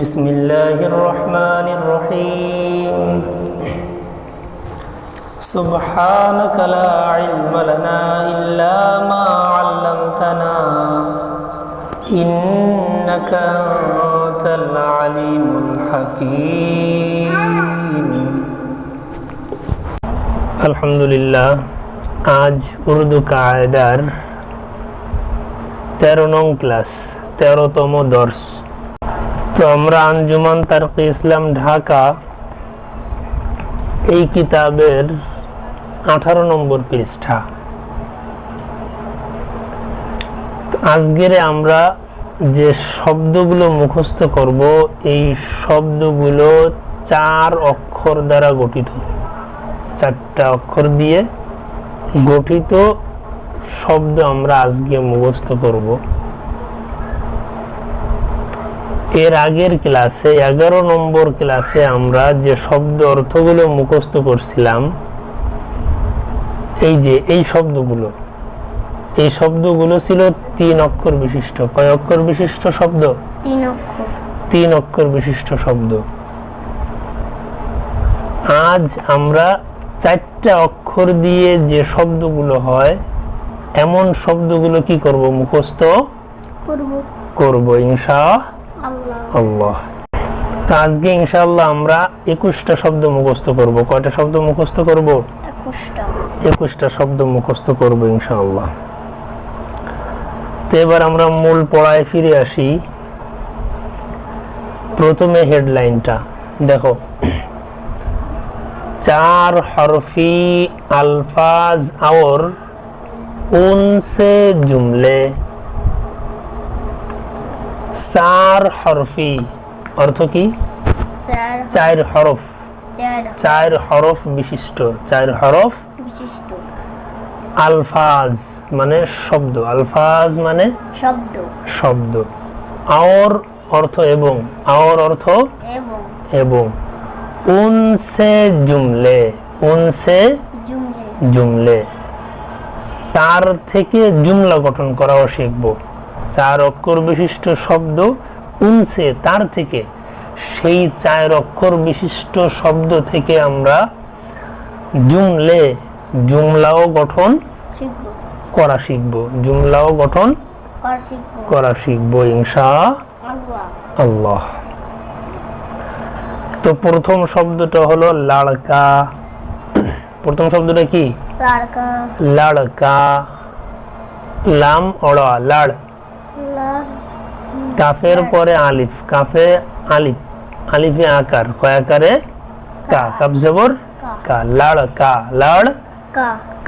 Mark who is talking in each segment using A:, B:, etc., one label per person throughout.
A: بسم الله الرحمن الرحيم سبحانك لا علم لنا إلا ما علمتنا إنك أنت العليم الحكيم الحمد لله আজ উর্দু কায়দার তেরো নং ক্লাস তেরোতম দর্শ তো আমরা আঞ্জুমান তারকি ইসলাম ঢাকা এই কিতাবের আঠারো নম্বর পৃষ্ঠা। আজকের আমরা যে শব্দগুলো মুখস্থ করব, এই শব্দগুলো চার অক্ষর দ্বারা গঠিত। চারটা অক্ষর দিয়ে গঠিত শব্দ আমরা আজকে মুখস্থ করব। এর আগের ক্লাসে এগারো নম্বর ক্লাসে আমরা যে শব্দ অর্থগুলো মুখস্থ করছিলাম এই যে এই শব্দগুলো এই শব্দগুলো ছিল তিন অক্ষর বিশিষ্ট। কয় অক্ষর বিশিষ্ট শব্দ?
B: তিন অক্ষর।
A: বিশিষ্ট শব্দ। আজ আমরা চারটা অক্ষর দিয়ে যে শব্দগুলো হয় এমন শব্দগুলো কি করব মুখস্থ?
B: করব।
A: করব ইনশা
B: আল্লাহ।
A: তো আজকে ইনশাল্লাহ আমরা একুশটা শব্দ মুখস্থ করব। কয়টা শব্দ মুখস্থ করব?
B: একুশটা।
A: শব্দ মুখস্থ করব ইনশাল্লাহ তো এবার আমরা মূল পড়ায় ফিরে আসি। প্রথমে হেডলাইনটা। দেখো। চার হরফি আলফাজ আওর উনসে জুমলে। চার হরফি। অর্থ কি?
B: চার
A: হরফ।
B: চার
A: হরফ। বিশিষ্ট। চার হরফ আলফাজ মানে শব্দ। আলফাজ মানে
B: শব্দ।
A: শব্দ। আওর অর্থ এবং। আওর অর্থ
B: এবং।
A: উনসে জুমলে। উনসে
B: জুমলে।
A: তার থেকে জুমলা গঠন করাও শিখব। চার অক্ষর বিশিষ্ট শব্দ উনসে তার থেকে। সেই চার অক্ষর বিশিষ্ট শব্দ থেকে আমরা জুমলে জুমলাও গঠন করা শিখব। জুমলাও গঠন
B: করা শিখব।
A: ইনশা
B: আল্লাহ।
A: তো প্রথম শব্দটা হলো লাড়কা। প্রথম শব্দটা কি?
B: লাড়কা।
A: লাম অড়া লাড়। কাফের পরে আলিফ কাফে আলিফ আলিফে আকার কয় আকারে? কা কাপ জবর? কা। লাড়
B: কা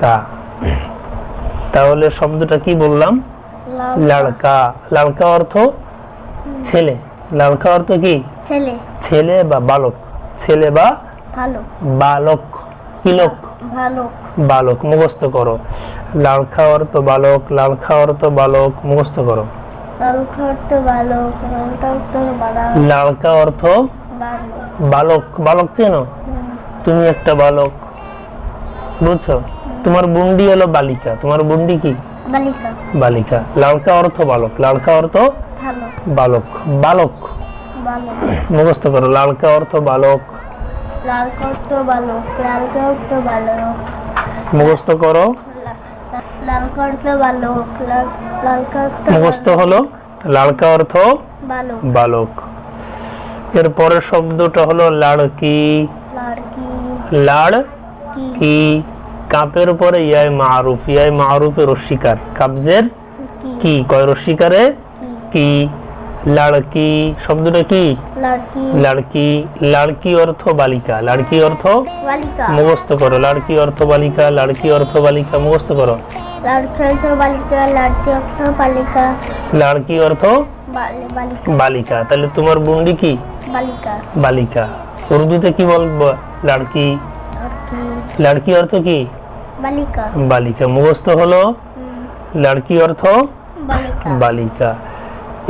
A: কা। তাহলে শব্দটা কি বললাম?
B: লাড়।
A: লাড়কা। লাড়কা অর্থ ছেলে। লাড়কা অর্থ কি?
B: ছেলে।
A: ছেলে বা বালক। ছেলে বা বালক। কিলক বালক। মুখস্থ করো। লাল অর্থ বালক লাল অর্থ বালক মুখস্থ করো। লালকা অর্থ বালক। বালক। চেনো? তুমি একটা বালক। বুঝছ? তোমার বুন্ডি হলো বালিকা। তোমার বুন্ডি কি?
B: বালিকা।
A: লালকা অর্থ বালক। লালকা অর্থ বালক। বালক। মুখস্থ করো। লালকা অর্থ বালক। মুখস্থ করো।
B: লাল ভালো লাল লাল
A: মুখস্থ হলো লালকা অর্থ বালক। এর পরের শব্দটা হলো লাড়কি। লাড়
B: কি?
A: কাপের পরে ইয়াই মারুফ। ইয়াই মারুফের রস্বীকার কাবজের
B: কি?
A: কয় রস্বীকারে কি? লাড়কি শব্দটা কি?
B: লড়কি।
A: লাড়কি অর্থ বালিকা। লাড়কি অর্থ?
B: বালিকা।
A: মুখস্থ করো। লাড়কি অর্থ বালিকা লাড়কি অর্থ বালিকা মুখস্থ করো।
B: লড়কি অর্থ বালিকা
A: তাহলে তোমার বুন্ডি কি?
B: বালিকা।
A: বালিকা। উর্দুতে কি বলব লাড়কি?
B: লড়কি।
A: অর্থ কি?
B: বালিকা।
A: বালিকা। মুখস্থ হলো? লাড়কি অর্থ?
B: বালিকা।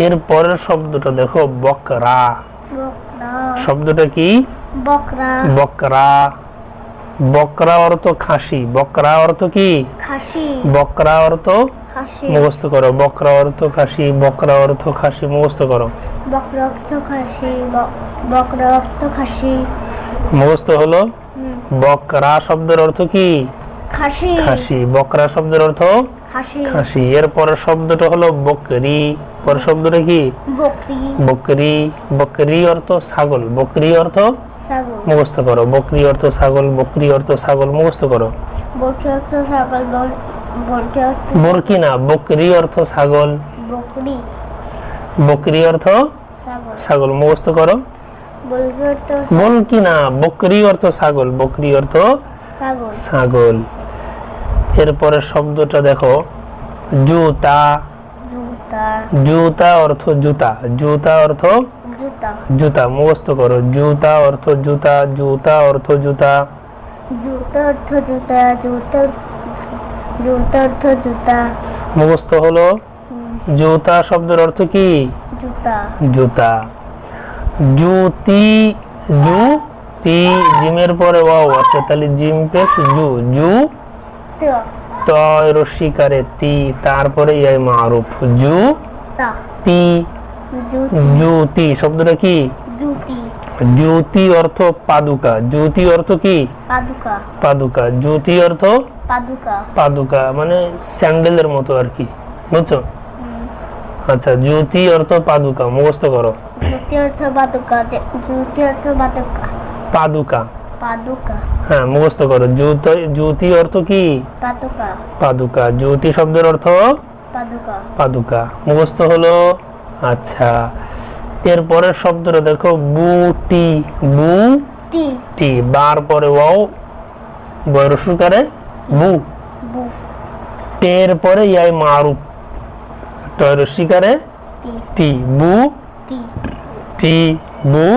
A: এর পরের শব্দটা দেখো বকরা।
B: বকরা।
A: শব্দটা কি?
B: বকরা।
A: বকরা। বকরা অর্থ খাসি। বকরা অর্থ কি? বকরা অর্থ
B: খাসি।
A: মুখস্থ করো। বকরা অর্থ খাসি বকরা অর্থ খাসি মুখস্থ করো।
B: বক্রক্ত খাসি ব- বক্রক্ত খাসি।
A: মুখস্থ হলো বকরা শব্দের অর্থ কি?
B: খাসি।
A: খাসি। বকরা শব্দের অর্থ
B: খাসি।
A: খাসি। এর পরের শব্দটা হলো বকরি। পরের শব্দটা কি?
B: বকরি।
A: বকরি অর্থ ছাগল বকরি অর্থ
B: ছাগল।
A: মুখস্থ করো বকরি অর্থ ছাগল বকরি অর্থ ছাগল মুখস্থ করো। বরকি না বকরি অর্থ ছাগল।
B: বকরি।
A: অর্থ
B: ছাগল।
A: মুখস্থ করো। বলকি না বকরি অর্থ ছাগল বকরি অর্থ
B: ছাগল।
A: ছাগল। এরপরে শব্দটা দেখো জুতা
B: জুতা
A: অর্থ জুতা জুতা অর্থ
B: জুতা।
A: মুখস্থ করো জুতা অর্থ জুতা জুতা অর্থ জুতা।
B: জুতা অর্থ জুতা জুতা জুতা অর্থ জুতা।
A: মুখস্থ হলো জুতা শব্দের অর্থ কি?
B: জুতা।
A: জুতা। জুতি জুতি জিমের পরে ওয়াও আছে তাহলে জিম পেশ জু জু।
B: তা।
A: তয় রসিকারে তি তারপরে ইয়াই মারুফ। জু?
B: তি। জুতি।
A: শব্দটা কি? জ্যোতি অর্থ পাদুকা। জ্যোতি অর্থ কি?
B: পাদুকা।
A: পাদুকা। জ্যোতি অর্থ?
B: পাদুকা।
A: পাদুকা মানে স্যান্ডেলের মতো আর কি। বুঝছ? আচ্ছা জ্যোতি অর্থ পাদুকা মুখস্থ করো।
B: জুতি অর্থ পাদুকা জুতি অর্থ পাদুকা।
A: পাদুকা।
B: পাদুকা।
A: হ্যাঁ মুখস্থ করো। জ্যোত অর্থ কি?
B: পাদুকা।
A: জ্যোতি শব্দের অর্থ?
B: পাদুকা।
A: মুখস্থ হলো? আচ্ছা। এরপরের শব্দটা দেখো বুটি বু
B: টি।
A: টি। বার পরে ওয়াও বয়র সুকারে বু।
B: বু।
A: টের পরে ইয়াই মারুফ টয়র শিকারে
B: টি।
A: বু।
B: টি
A: বু।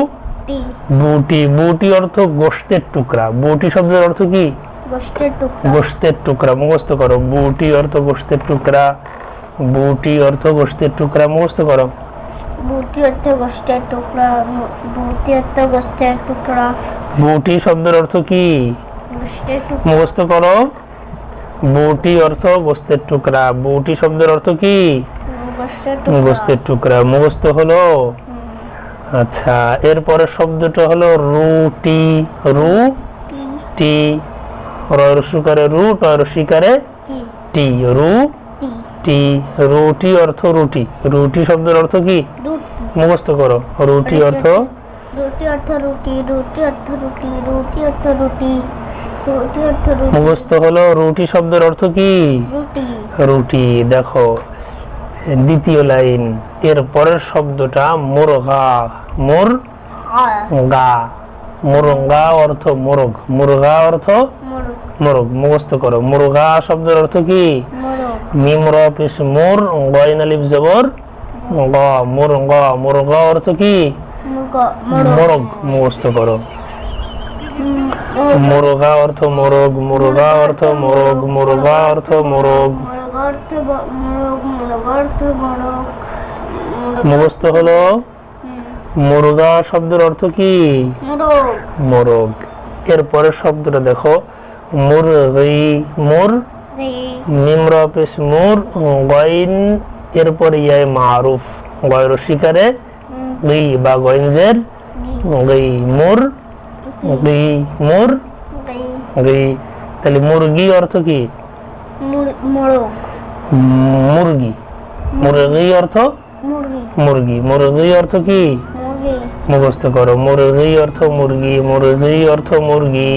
B: টি
A: বুটি বুটি অর্থ গোস্তের টুকরা। বুটি শব্দের অর্থ কি?
B: গোষ্ঠের টুকরা।
A: গোস্তের টুকরা মুখস্থ করো। বুটি অর্থ গোস্তের টুকরা। বুটি অর্থ গোস্তের টুকরা মুখস্থ করো।
B: বুটি অর্থ গোষ্ঠের টুকরা বুটি অর্থ গোষ্ঠের টুকরা।
A: বুটি শব্দের অর্থ কি? মুখস্থ করো। বুটি অর্থ গোস্তের টুকরা। বুটি শব্দের অর্থ কি? গোস্তের টুকরা। মুখস্থ হলো? আচ্ছা এরপরে শব্দটা হলো রুটি রু
B: টি।
A: রয়ের সুকারে রু টয়ের শিকারে
B: টি।
A: রু
B: টি।
A: রুটি অর্থ রুটি। রুটি শব্দের অর্থ কি? মুখস্থ করো। রুটি অর্থ
B: রুটি অর্থ রুটি রুটি অর্থ রুটি রুটি অর্থ রুটি রুটি অর্থ রুটি।
A: মুখস্থ হলো রুটি শব্দের অর্থ কি?
B: রুটি।
A: রুটি দেখো। দ্বিতীয় লাইন এর পরের শব্দটা মুরগা মুর গা। মুরগা অর্থ মোরগ। মুরগা অর্থ
B: মোরগ।
A: মোরগ মুখস্থ করো। মুরগা শব্দের অর্থ কি?
B: মোরগ।
A: মিম র পেশ মুর গয়ন আলিফ জবর গ। মুর গ মুরগ অর্থ কি?
B: মুরগ মোরগ।
A: মোরগ মুখস্থ করো। মুরগা অর্থ মোরগ মুরগা অর্থ মোরগ মুরগা অর্থ মোরগ মুখস্থ হলো? মুরগা শব্দের অর্থ কি?
B: মোরগ
A: এরপরে শব্দটা দেখো। মুরগি মুর
B: রে
A: মিমর পেশ মুর গইন এরপরে ইয়াই মারুফ। গয়র শিকারে গই বা গইনজের
B: গি
A: গই মুর গই মোর
B: রে
A: তাহলে মুরগি অর্থ কি
B: মুর- মোরগ
A: মুরগি অর্থ
B: মুরগি
A: মুরগি অর্থ কি মুখস্থ করো মুরগি অর্থ মুরগি মুরগি অর্থ মুরগি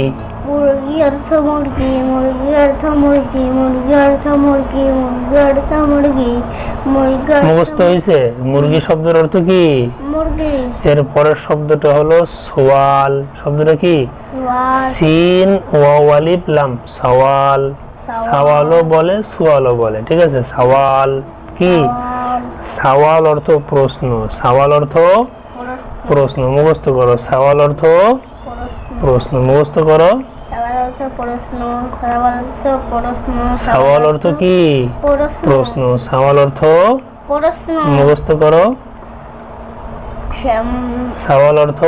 B: অর্থ মুরগি মুরগি অর্থ মুরগি মুরগি অর্থ মুরগি মুরগি অর্থ মুরগি মুরগি
A: মুখস্থ হয়েছে মুরগি শব্দের অর্থ কি?
B: মুরগি।
A: এর পরের শব্দটা হলো সোয়াল। শব্দটা কি? সিন ওয়ালিফ লাম। সওয়াল। সাওয়ালও বলে সোয়ালও বলে। ঠিক আছে? সওয়াল কি?
B: সওয়াল।
A: অর্থ প্রশ্ন। সওয়াল অর্থ
B: প্রশ্ন।
A: মুখস্থ করো। সওয়াল অর্থ
B: প্রশ্ন।
A: মুখস্থ করো।
B: অর্থ প্রশ্ন সওয়াল অর্থ প্রশ্ন
A: সওয়াল অর্থ কি?
B: প্রশ্ন।
A: সওয়াল অর্থ?
B: প্রশ্ন।
A: মুখস্থ করো। সওয়াল অর্থ?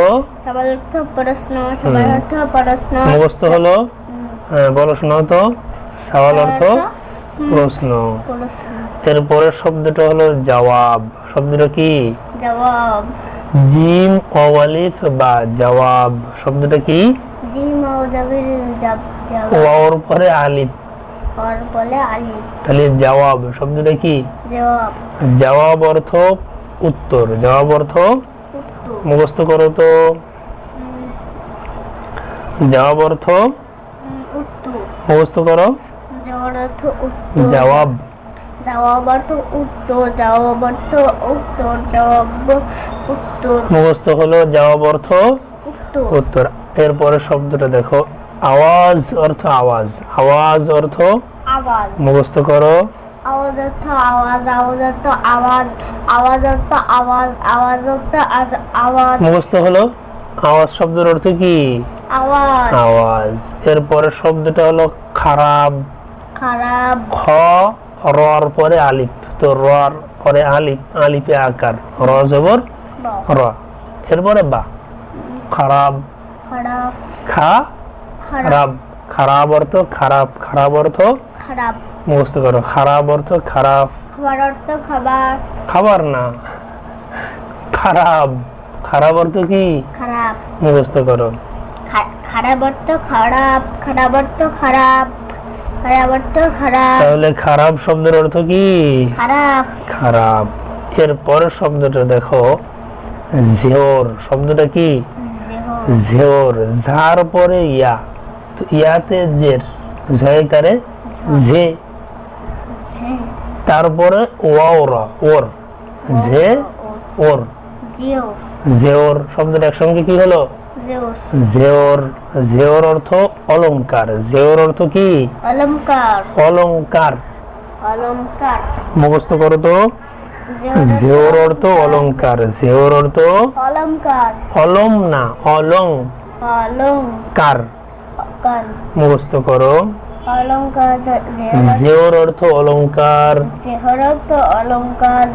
B: সওয়াল অর্থ প্রশ্ন। সওয়াল অর্থ প্রশ্ন।
A: মুখস্থ হলো? হ্যাঁ বলো শোনাও তো। সওয়াল অর্থ? প্রশ্ন। শব্দটা হলো জবাব। শব্দটা কি?
B: জবাব।
A: জিম অলিফ বা জবাব। শব্দটা কি? ওয়াওর পরে আলিফ
B: আর বলে আলি।
A: তাহলে জবাব শব্দটা কি?
B: জবাব।
A: জবাব অর্থ উত্তর। জবাব অর্থ মুখস্থ করো তো। জবাব অর্থ মুখস্থ করো।
B: জবাব উত্তর।
A: জবাব।
B: জবাব অর্থ উত্তর। জবাব অর্থ উত্তর। জবাব উত্তর।
A: মুখস্থ হলো জবাব অর্থ
B: উত্তর।
A: উত্তর। এরপরে শব্দটা দেখো আওয়াজ অর্থ আওয়াজ আওয়াজ অর্থ
B: আওয়াজ।
A: মুখস্থ করো।
B: আওয়াজ অর্থ আওয়াজ আওয়াজ অর্থ আওয়াজ আওয়াজ অর্থ আওয়াজ আওয়াজ অর্থ আজ- আওয়াজ।
A: মুখস্থ হলো আওয়াজ শব্দের অর্থ কি?
B: আওয়াজ।
A: আওয়াজ। এরপরে শব্দটা হলো খারাপ।
B: খারাপ।
A: খ রর পরে আলিফ। তো রর পরে আলিফ আলিফে আকার। র জবর
B: র,
A: এরপরে বা। খারাপ। খা?
B: খারাপ।
A: খারাপ। অর্থ খারাপ। খারাপ অর্থ?
B: খারাপ।
A: মুখস্থ করো। খারাপ অর্থ খারাপ।
B: খাবার অর্থ খাবার।
A: খাবার না। খারাপ। খারাপ অর্থ কি?
B: খারাপ।
A: মুখস্থ করো।
B: খারাপ অর্থ খারাপ। খারাপ অর্থ খারাপ। খারাপ অর্থ খারাপ।
A: তাহলে খারাপ শব্দের অর্থ কি?
B: খারাপ।
A: খারাপ। এর পরের শব্দটা দেখো। জেওর শব্দটা কি? জেওর ঝার পরে ইয়া। তো ইয়াতে জের ঝে। তারপরে ওয়াওরা ওর। ঝে ওর। জেওর শব্দটা একসঙ্গে কি হলো?
B: জিও
A: জেওর জেওর অর্থ অলংকার। জেওর অর্থ কি?
B: অলংকার।
A: অলংকার।
B: অলংকার।
A: মুখস্থ করো তো। জেওর অর্থ অলংকার। জেওর অর্থ
B: অলংকার।
A: অলম না অলং।
B: অলংকার
A: কার? মুখস্থ করো।
B: অলংকার
A: জেওর অর্থ অলংকার
B: জেহরত অলংকার।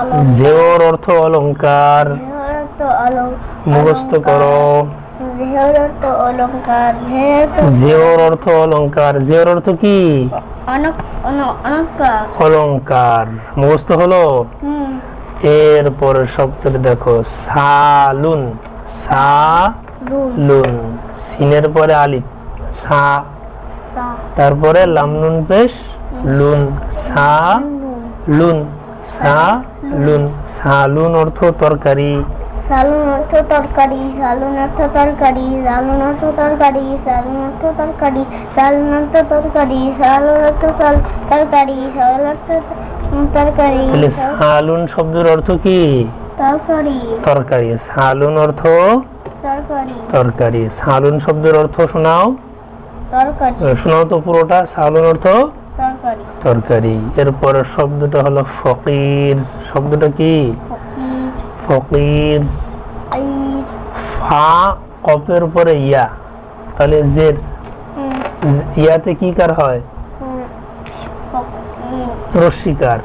B: অলংকার।
A: জেওর অর্থ অলংকার মুখস্থ করো। জেওর অর্থ অলংকার জেওর অর্থ কি?
B: অলংকার।
A: মুখস্থ হলো? শব্দটা দেখো সালুন সালুন।
B: লুন
A: সিনের পরে আলিফ সা।
B: সা।
A: তারপরে লামনুন পেশ লুন সা।
B: লুন।
A: লুন সা। লুন অর্থ তরকারি।
B: সালুন অর্থ তরকারি সালুন অর্থ তরকারি সালুন অর্থ তরকারি সালুন অর্থ তরকারি সালুন অর্থ তরকারি সালুন অর্থ সাল তরকারি সাল অর্থ তরকারি
A: তাহলে সালুন শব্দের অর্থ কি?
B: তরকারি।
A: তরকারি। সালুন অর্থ?
B: তরকারি।
A: তরকারি। সালুন শব্দের অর্থ শোনাও।
B: তরকারি।
A: শোনাও তো পুরোটা। সালুন অর্থ?
B: তরকারি।
A: তরকারি। এরপরে শব্দটা হলো ফকির। শব্দটা কি?
B: ফকির।
A: ফা কপের পরে ইয়া। তাহলে জের। ইয়াতে কি কার হয়?
B: রসিকর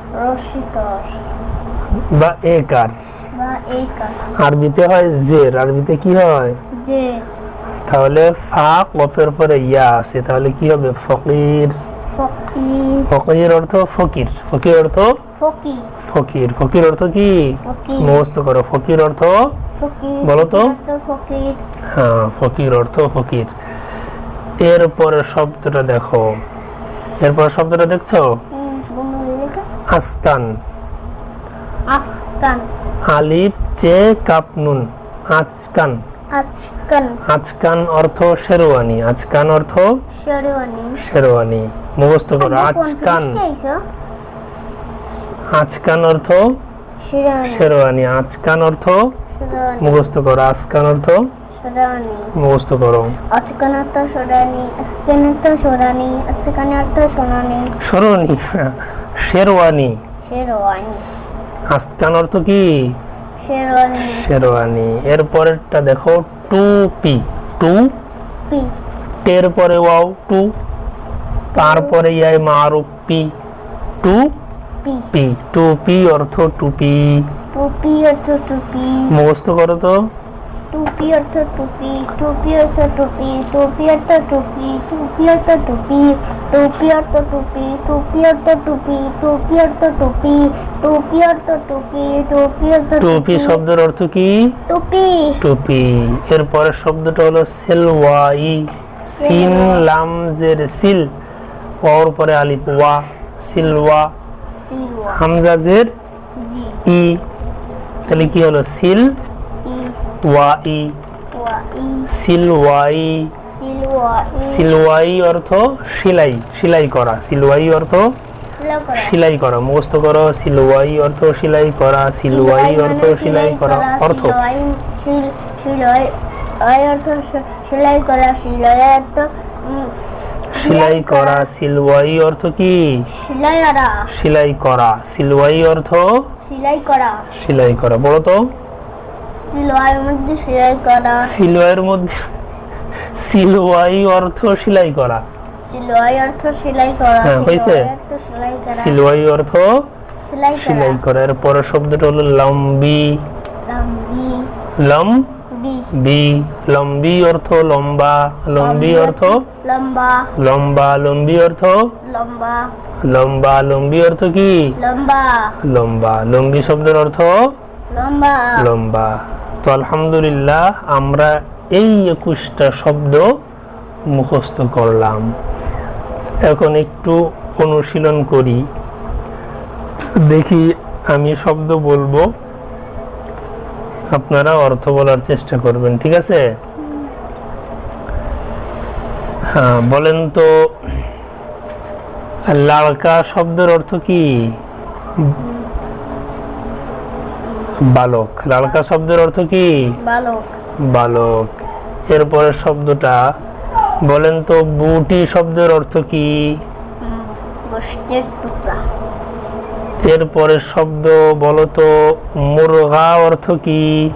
A: বা এ কার। আরবিতে হয় জের। আরবিতে কি হয়? তাহলে ফা কপের পরে ইয়া আছে। তাহলে কি হবে? ফকির।
B: ফকির
A: অর্থ ফকির। ফকির অর্থ
B: ফকির।
A: ফকির অর্থ কি? মুখস্থ করো। ফকির অর্থ? বলো তো। হ্যাঁ ফকির অর্থ ফকির। এরপরে শব্দটা দেখো। এরপর শব্দটা দেখছ?
B: বন্ধু
A: আসকান আলিফ চে কাপ নুন। আচকান
B: আজকান।
A: আচকান অর্থ শেরওয়ানি। আচকান অর্থ?
B: শেরওয়ানি।
A: শেরওয়ানি। মুখস্থ করো।
B: আপনি কোন
A: আচকান? আচকান অর্থ?
B: শেরওয়ানি।
A: আচকান অর্থ? মুখস্থ করো। আচকান অর্থ? মুখস্থ করো।
B: আজকান অর্থ শেরওয়ানি। অর্থ শেরওয়ানি। অর্থ
A: আচকান অর্থ কি?
B: শেরওয়ানি।
A: শেরওয়ানি। এরপরেরটা দেখো টুপি। টু?
B: পি।
A: টের পরে ওয়াও টু। তারপরে ইয়াই মারুফ পি টু?
B: পি
A: পি টুপি অর্থ টুপি
B: টুপি অর্থ টুপি
A: মুখস্থ করো তো
B: টুপি অর্থ টুপি টুপি অর্থ টুপি টুপি অর্থ টুপি টুপি অর্থ টুপি টুপি অর্থ টুপি টুপি অর্থ টুপি টুপি অর্থ টুপি টুপি অর্থ টুপি টুপি অর্থ
A: টুপি শব্দের অর্থ কি
B: টুপি
A: টুপি এরপরের শব্দটা হলো সেলওয়াই সিন লাম জের সিল ওর পরে আলিফ ওয়া সিলওয়া হামজা জের? ই। তাহলে কি হলো? সিল?
B: ই।
A: ওয়া ই সিলওয়াই। সিলওয়াই। অর্থ সেলাই। সেলাই করা। সিলওয়াই অর্থ সেলাই করা। মুখস্থ করো। সিলওয়াই অর্থ সেলাই করা। সিলওয়াই অর্থ সেলাই করা। অর্থ?
B: সিলাই সিল- সিলাই অর্থ সেলাই করা। সিলাই অর্থ
A: সেলাই করা সিলওয়াই অর্থ কি
B: সেলাই করা
A: সেলাই করা সিলওয়াই অর্থ
B: সেলাই করা
A: সেলাই করা বলো তো
B: সিলাইয়ের মধ্যে সেলাই করা
A: সিলওয়াইয়ের মধ্যে সিলওয়াই অর্থ সেলাই করা
B: সিলাই অর্থ সেলাই করা
A: হ্যাঁ,
B: করা
A: সিলওয়াই অর্থ
B: সেলাই করা
A: এর পরের শব্দটা হলো লম্বি
B: লম্বি
A: লম
B: বি
A: লম্বি অর্থ লম্বা লম্বি অর্থ
B: লম্বা।
A: লম্বা লম্বি অর্থ
B: লম্বা।
A: লম্বা লম্বি অর্থ কি?
B: লম্বা।
A: লম্বা। লম্বি শব্দের অর্থ?
B: লম্বা।
A: লম্বা। তো আলহামদুলিল্লাহ আমরা এই একুশটা শব্দ মুখস্থ করলাম। এখন একটু অনুশীলন করি। দেখি আমি শব্দ বলব। আপনারা অর্থ বলার চেষ্টা করবেন ঠিক আছে? হ্যাঁ বলেন তো লালকা শব্দের অর্থ কি? বালক। লালকা শব্দের অর্থ কি?
B: বালক।
A: এরপরের শব্দটা বলেন তো বুটি শব্দের অর্থ কি?
B: গোষ্ঠীর টুকরা।
A: এরপরের শব্দ বলতো মুরগা অর্থ কি?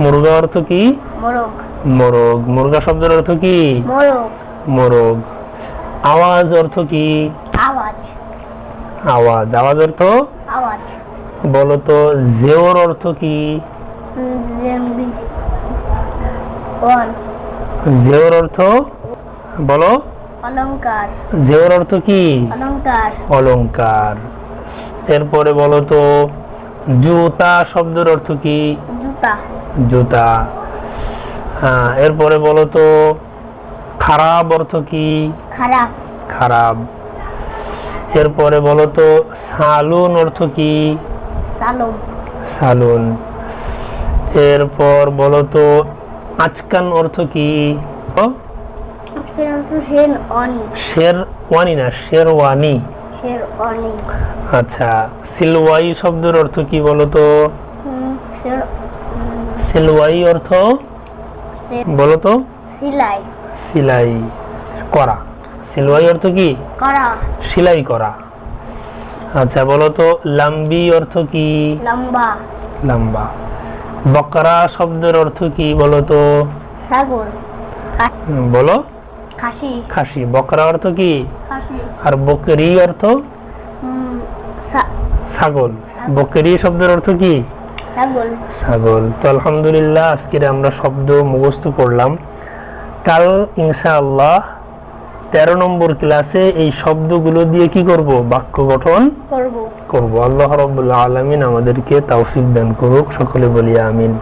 A: মুরগা অর্থ কি?
B: মোরগ।
A: মোরগ। শব্দের অর্থ কি?
B: মোরগ।
A: আওয়াজ অর্থ কি?
B: আওয়াজ।
A: আওয়াজ। আওয়াজ অর্থ?
B: আওয়াজ।
A: বলো তো জেওর অর্থ কি? জেওর অর্থ? বলো।
B: অলংকার।
A: জেওর অর্থ কি?
B: অলংকার।
A: অলংকার। এরপরে বলো তো জুতা শব্দের অর্থ কি?
B: জুতা।
A: জুতা। হ্যাঁ এরপরে বলো তো খারাপ অর্থ কি?
B: খারাপ।
A: খারাপ। এরপরে বলো তো সালুন অর্থ কি?
B: সালুন।
A: সালুন। এরপর বলো তো আচকান অর্থ কি? ও,
B: আজকের অর্থ সেন অনি
A: শের ওয়ানি না শেরওয়ানি আচ্ছা সিলওয়াই শব্দের অর্থ কি বলো তো সিলওয়াই অর্থ? বলো তো
B: সিলাই।
A: সেলাই করা। সিলওয়াই অর্থ কি?
B: করা।
A: সেলাই করা। আচ্ছা বলো তো লাম্বি অর্থ কি?
B: লম্বা।
A: লম্বা। বকরা শব্দের অর্থ কি বলো তো
B: ছাগল
A: বলো।
B: খাসি।
A: খাসি বকরা অর্থ কি?
B: খাসি।
A: আর বকরি অর্থ? ছাগল। বকরি শব্দের অর্থ কি? ছাগল। তো আলহামদুলিল্লাহ আজকের আমরা শব্দ মুখস্থ করলাম। কাল ইনশাআল্লাহ তেরো নম্বর ক্লাসে এই শব্দগুলো দিয়ে কি করব? বাক্য গঠন
B: করব।
A: করব। আল্লাহ রব্বুল্লাহ আলমিন আমাদেরকে তৌফিক দান করুক। সকলে বলি আমিন।